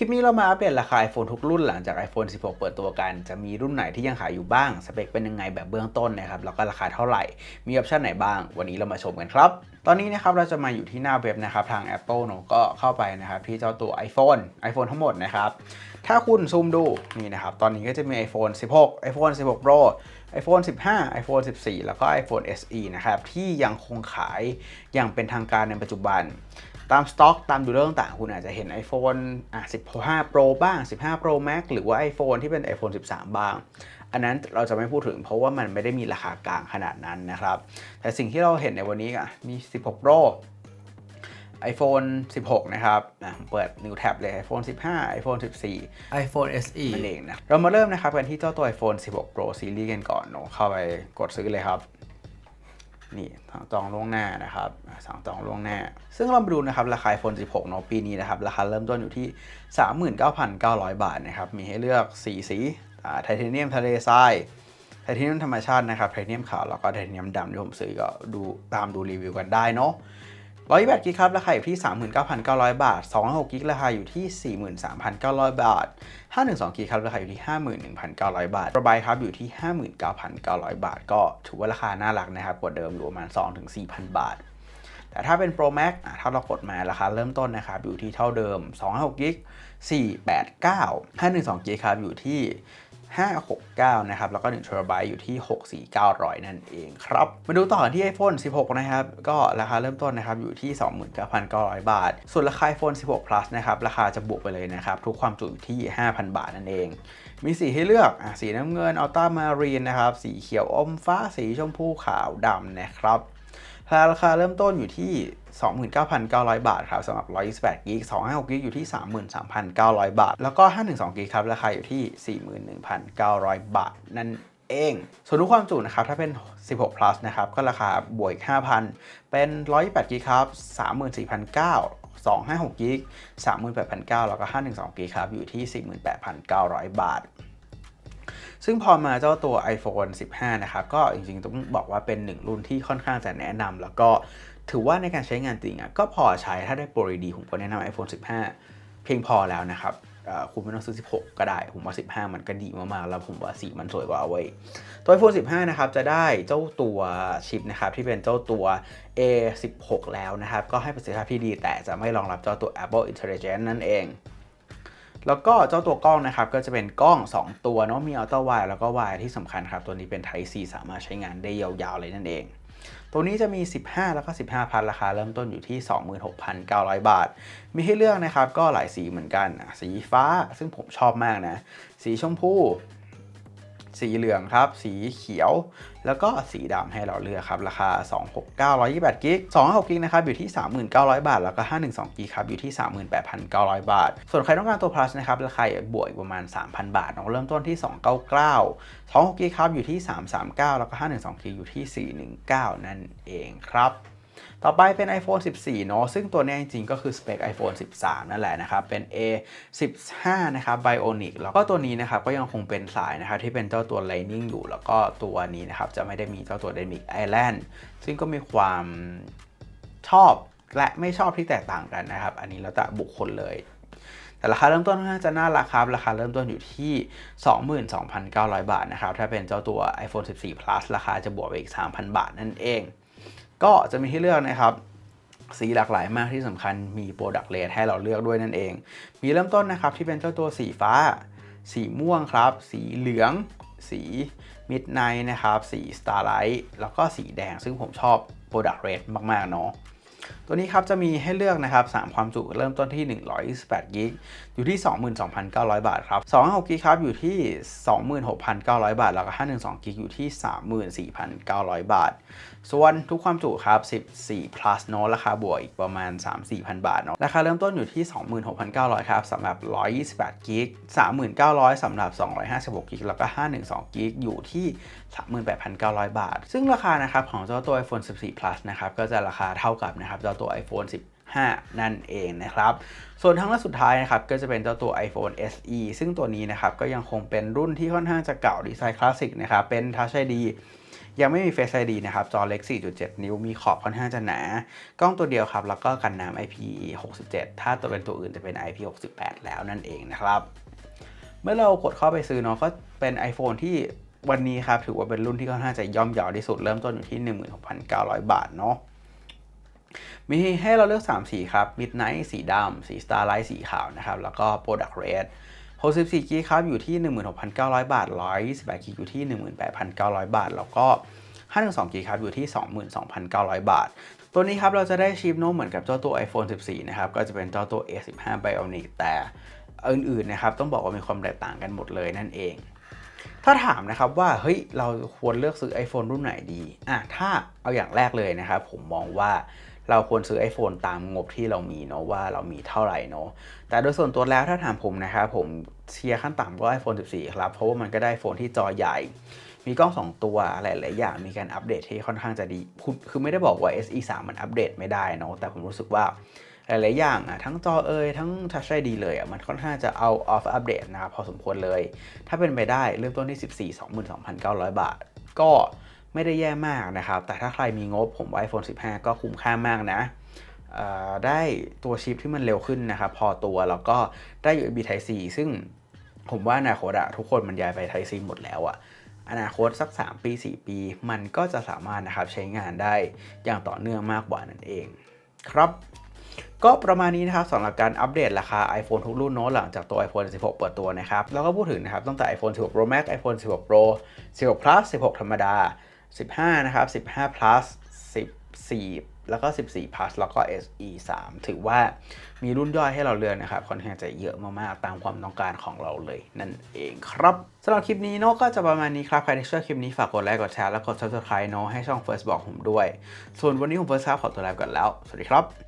คลิปนี้เรามาอัปเดตราคา iPhone ทุกรุ่นหลังจาก iPhone 16 เปิดตัวกัน จะมีรุ่นไหนที่ยังขายอยู่บ้าง สเปคเป็นยังไงแบบเบื้องต้นนะครับ แล้วก็ราคาเท่าไหร่ มีออปชันไหนบ้าง วันนี้เรามาชมกันครับ ตอนนี้นะครับเราจะมาอยู่ที่หน้าเว็บนะครับ ทาง Apple เนอะก็เข้าไปนะครับที่เจ้าตัว iPhone iPhone ทั้งหมดนะครับ ถ้าคุณซูมดูนี่นะครับ ตอนนี้ก็จะมี iPhone 16 iPhone 16 Pro iPhone 15 iPhone 14 แล้วก็ iPhone SE นะครับที่ยังคงขายอย่างเป็นทางการในปัจจุบัน ตามสต็อกตามดูเรื่องต่างๆคุณอาจจะเห็น iPhone อะ15 Pro บ้าง 15 Pro Max หรือว่า iPhone ที่เป็น iPhone 13 บ้าง อันนั้นเราจะไม่พูดถึงเพราะว่ามันไม่ได้มีราคากลางขนาดนั้นนะครับ แต่สิ่งที่เราเห็นในวันนี้อะมี 16 Pro iPhone 16 นะครับอะเปิด New Tab เลย iPhone 15 iPhone 14 iPhone SE นั่นเองนะ เรามาเริ่มนะครับกันที่เจ้าตัว iPhone 16 Pro Series กันก่อนเนอะเข้าไปกดซื้อเลยครับ นี่สั่งจองล่วงหน้านะครับสั่งจองล่วงหน้า ซึ่งเรามาดูนะครับราคา iPhone 16เนาะปีนี้นะครับราคาเริ่มต้นอยู่ที่ 39,900 บาทนะครับมีให้เลือก 4 สีไทเทเนียมทะเลทรายไทเทเนียมธรรมชาตินะครับไทเทเนียมขาวแล้วก็ไทเทเนียมดำที่ผมซื้อก็ดูตามดูรีวิวกันได้เนาะ 128กิกครับราคาอยู่ที่ 39,900 บาท256กิกราคาอยู่ที่ 43,900 บาท 512กิกครับราคาอยู่ที่ 51,900 บาทระบายครับอยู่ที่ 59,900 บาท ก็ถือว่าราคาน่ารักนะครับกว่าเดิมอยู่ประมาณ 2-4,000 บาท แต่ถ้าเป็น Pro Max ถ้าเรากดมาราคาเริ่มต้นนะครับอยู่ที่เท่าเดิม256กิก489 512กิกครับอยู่ที่ 569 นะครับ แล้วก็ 1 t b อยู่ที่ 64900 นั่นเองครับ มาดูต่อกันที่ iPhone 16 นะครับ ก็ราคาเริ่มต้นนะครับ อยู่ที่ 29,900 บาท ส่วนราคา iPhone 16 Plus นะครับ ราคาจะบวกไปเลยนะครับ ทุกความจุอยู่ที่ 5,000 บาทนั่นเอง มีสีให้เลือกอะสีน้ำเงินอัลต้ามารีนนะครับ สีเขียวอมฟ้า สีชมพูขาวดำนะครับ ราคาเริ่มต้นอยู่ที่ 29,900 บาทครับสำหรับ 128กิก256กิกอยู่ที่ 33,900 บาท แล้วก็ 512กิกครับ ราคาอยู่ที่ 41,900 บาท นั่นเอง ส่วนทุกความจุนะครับ ถ้าเป็น 16 plus นะครับ ก็ราคาบวกอีก5,000 เป็น 128กิกครับ 34,900 256กิก38,900แล้วก็512กิกครับ อยู่ที่ 48,900 บาท ซึ่งพอมาเจ้าตัว iPhone 15 นะครับ ก็จริงๆ ต้องบอกว่าเป็นหนึ่งรุ่นที่ค่อนข้างจะแนะนำแล้วก็ถือว่าในการใช้งานจริงอะก็พอใช้ถ้าได้โปรดี ผมก็แนะนำ iPhone 15 เพียงพอแล้วนะครับคุณไม่ต้องซื้อ 16 ก็ได้ ผมว่า 15 มันก็ดีมากๆ แล้วผมว่าสีมันสวยกว่าเอาไว้ยตัว iPhone 15 นะครับ จะได้เจ้าตัวชิปนะครับ ที่เป็นเจ้าตัว A16 แล้วนะครับ ก็ให้ประสิทธิภาพที่ดี แต่จะไม่รองรับเจ้าตัว Apple Intelligence นั่นเอง แล้วก็เจ้าตัวกล้องนะครับก็จะเป็นกล้อง 2 ตัวเนาะมีอัลตร้าไวแล้วก็ไวที่สำคัญครับ ตัวนี้เป็น Type C สามารถใช้งานได้ยาวๆเลยนั่นเอง ตัวนี้จะมี 15 แล้วก็ 15 พันราคาเริ่มต้นอยู่ที่ 26,900 บาท มีให้เลือกนะครับก็หลายสีเหมือนกัน สีฟ้าซึ่งผมชอบมากนะ สีชมพู สีเหลืองครับ สีเขียว แล้วก็สีดำให้เราเลือกครับ ราคา 269 128กิก256กิกนะครับอยู่ที่ 3,900 บาท แล้วก็ 512กิกครับอยู่ที่ 38,900 บาท ส่วนใครต้องการตัว plus นะครับราคาบวกอีกประมาณ 3,000 บาทเนาเริ่มต้นที่ 299 26กิกครับอยู่ที่ 339 แล้วก็ 512กิกอยู่ที่ 419 นั่นเองครับ ต่อไปเป็น iPhone 14 เนาะซึ่งตัวนี้จริงๆ ก็คือสเปค iPhone 13 นั่นแหละนะครับ เป็น A 15นะครับ Bionic แล้วก็ตัวนี้นะครับก็ยังคงเป็นสายนะครับที่เป็นเจ้าตัว Lightning อยู่ แล้วก็ตัวนี้นะครับจะไม่ได้มีเจ้าตัว Dynamic Island ซึ่งก็มีความชอบและไม่ชอบที่แตกต่างกันนะครับ อันนี้แล้วแต่บุคคลเลยแต่ราคาเริ่มต้นค่าจะน่ารักครับ ราคาเริ่มต้นอยู่ที่ 22,900 บาทนะครับ ถ้าเป็นเจ้าตัว iPhone 14 Plus ราคาจะบวกไปอีก 3,000 บาทนั่นเอง ก็จะมีให้เลือกนะครับสีหลากหลายมากที่สำคัญมี Product Red ให้เราเลือกด้วยนั่นเอง มีเริ่มต้นนะครับที่เป็นเจ้าตัวสีฟ้า สีม่วงครับ สีเหลือง สี Midnight นะครับ สี Starlight แล้วก็สีแดง ซึ่งผมชอบ Product Red มาก ๆ เนาะ ตัวนี้ครับจะมีให้เลือกนะครับ 3 ความจุเริ่มต้นที่ 128กิกอยู่ที่ 22,900 บาทครับ256กิกครับอยู่ที่ 26,900 บาท แล้วก็512กิกอยู่ที่ 34,900 บาท ส่วนทุกความจุครับ 14 plus เนอะราคาบวกอีกประมาณ 3-4,000 บาทเนาะราคาเริ่มต้นอยู่ที่ 26,900 ครับสำหรับ 128กิก39,000สำหรับ 256กิกแล้วก็ 512กิกอยู่ที่ 38,900 บาท ซึ่งราคานะครับของเจ้าตัว iPhone 14 plus นะครับก็จะราคาเท่ากับนะครับเจ้าตัว iPhone 15 นั่นเองนะครับ ส่วนทางล่าสุดท้ายนะครับก็จะเป็นเจ้าตัว iPhone SE ซึ่งตัวนี้นะครับก็ยังคงเป็นรุ่นที่ค่อนข้างจะเก่าดีไซน์คลาสสิกนะครับเป็น Touch ID ยังไม่มี Face ID นะครับ จอเล็ก 4.7 นิ้ว มีขอบค่อนข้างจะหนา กล้องตัวเดียวครับ แล้วก็กันน้ำ IP67 ถ้าตัวเป็นตัวอื่นจะเป็น IP68 แล้วนั่นเองนะครับ เมื่อเรากดเข้าไปซื้อเนาะ ก็เป็น iPhone ที่วันนี้ครับ ถือว่าเป็นรุ่นที่ค่อนข้างจะย่อมเยาวที่สุด เริ่มต้นอยู่ที่ 16,900 บาทเนาะ มีให้เราเลือก 3 สีครับ Midnight สีดำสี Starlight สีขาวนะครับ แล้วก็ Product Red 64 g b ครับ อยู่ที่ 16,900 บาท 128 g b อยู่ที่ 18,900 บาท แล้วก็ 512 g b ครับอยู่ที่ 22,900 บาท ตัวนี้ครับเราจะได้ชิปโน้ตเหมือนกับเจ้าตัว iPhone 14 นะครับ ก็จะเป็นเจ้าตัว A15 Bionic แต่อื่นๆนะครับต้องบอกว่ามีความแตกต่างกันหมดเลยนั่นเอง ถ้าถามนะครับว่าเฮ้ยเราควรเลือกซื้อ iPhone รุ่นไหนดีอะถ้าเอาอย่างแรกเลยนะครับผมมองว่า เราควรซื้อ iPhone ตามงบที่เรามีเนาะว่าเรามีเท่าไหร่เนาะแต่โดยส่วนตัวแล้วถ้าถามผมนะครับผมเชียร์ขั้นต่ำก็ iPhone 14 ครับ เพราะว่ามันก็ได้โฟนที่จอใหญ่ มีกล้อง 2 ตัวหลาย ๆ อย่างมีการอัปเดตที่ค่อนข้างจะดี คือไม่ได้บอกว่า SE 3มันอัปเดตไม่ได้เนาะแต่ผมรู้สึกว่าหลาย ๆ อย่างอะทั้งจอเอยทั้ง Touch ID เลยอะมันค่อนข้างจะเอา off อัปเดตนะครับพอสมควรเลย ถ้าเป็นไปได้เริ่มต้นที่ 14 22,900 บาท ก็ ไม่ได้แย่มากนะครับ แต่ถ้าใครมีงบผมว่า iPhone 15 ก็คุ้มค่ามากนะได้ตัวชิปที่มันเร็วขึ้นนะครับ พอตัวแล้วก็ได้ USB Type C ซึ่งผมว่าอนาคตอะทุกคนมันย้ายไป Type C หมดแล้วอะอนาคตสัก 3 ปี 4 ปี มันก็จะสามารถนะครับใช้งานได้อย่างต่อเนื่องมากกว่านั่นเอง ครับก็ประมาณนี้นะครับสำหรับการอัปเดตราคา iPhone ทุกรุ่นเนาะหลังจากตัว iPhone 16 เปิดตัวนะครับ แล้วก็พูดถึงนะครับตั้งแต่ iPhone 16 Pro Max iPhone 16 Pro 16 Plus 16 ธรรมดา 15 นะครับ 15 Plus 14 แล้วก็ 14 Plus แล้วก็ SE 3 ถือว่ามีรุ่นย่อยให้เราเลือกนะครับ ค่อนข้างจะเยอะมาก ๆ ตามความต้องการของเราเลยนั่นเองครับสำหรับคลิปนี้เนาะก็จะประมาณนี้ครับ ใครที่ชอบคลิปนี้ฝากกดไลค์ กดแชร์ แล้วกด Subscribe เนาะให้ช่อง First บอกผมด้วย ส่วนวันนี้ผม First ครับขอตัวลาไปก่อนแล้ว สวัสดีครับ